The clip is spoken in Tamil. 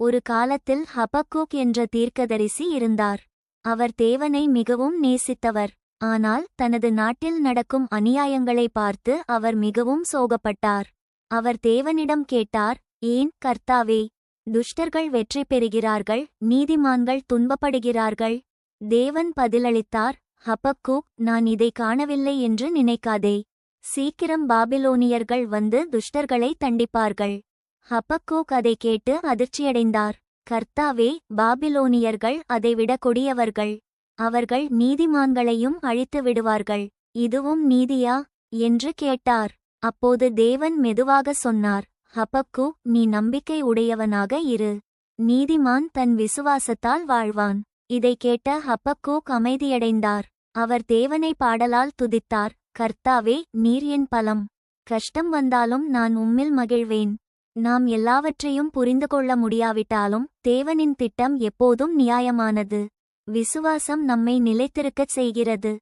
ஒரு காலத்தில் ஹபக்கூக் என்ற தீர்க்கதரிசி இருந்தார். அவர் தேவனை மிகவும் நேசித்தவர். ஆனால் தனது நாட்டில் நடக்கும் அநியாயங்களை பார்த்து அவர் மிகவும் சோகப்பட்டார். அவர் தேவனிடம் கேட்டார் ஏன் கர்த்தாவே துஷ்டர்கள் வெற்றி பெறுகிறார்கள் நீதிமான்கள் துன்பப்படுகிறார்கள். தேவன் பதிலளித்தார் ஹபக்கூக் நான் இதை காணவில்லை என்று நினைக்காதே. சீக்கிரம் பாபிலோனியர்கள் வந்து துஷ்டர்களை தண்டிப்பார்கள். ஹபக்கூக் அதை கேட்டு அதிர்ச்சியடைந்தார். கர்த்தாவே பாபிலோனியர்கள் அதைவிட கொடியவர்கள். அவர்கள் நீதிமான்களையும் அழித்து விடுவார்கள். இதுவும் நீதியா? என்று கேட்டார். அப்போது தேவன் மெதுவாக சொன்னார். ஹபக்கு நீ நம்பிக்கை உடையவனாக இரு. நீதிமான் தன் விசுவாசத்தால் வாழ்வான். இதை கேட்ட ஹபக்கூக் அமைதியடைந்தார். அவர் தேவனை பாடலால் துதித்தார். கர்த்தாவே நீர் என் பலம். கஷ்டம் வந்தாலும் நான் உம்மில் மகிழ்வேன். நாம் எல்லாவற்றையும் புரிந்து கொள்ள முடியாவிட்டாலும் தேவனின் திட்டம் எப்போதும் நியாயமானது. விசுவாசம் நம்மை நிலைத்திருக்கச் செய்கிறது.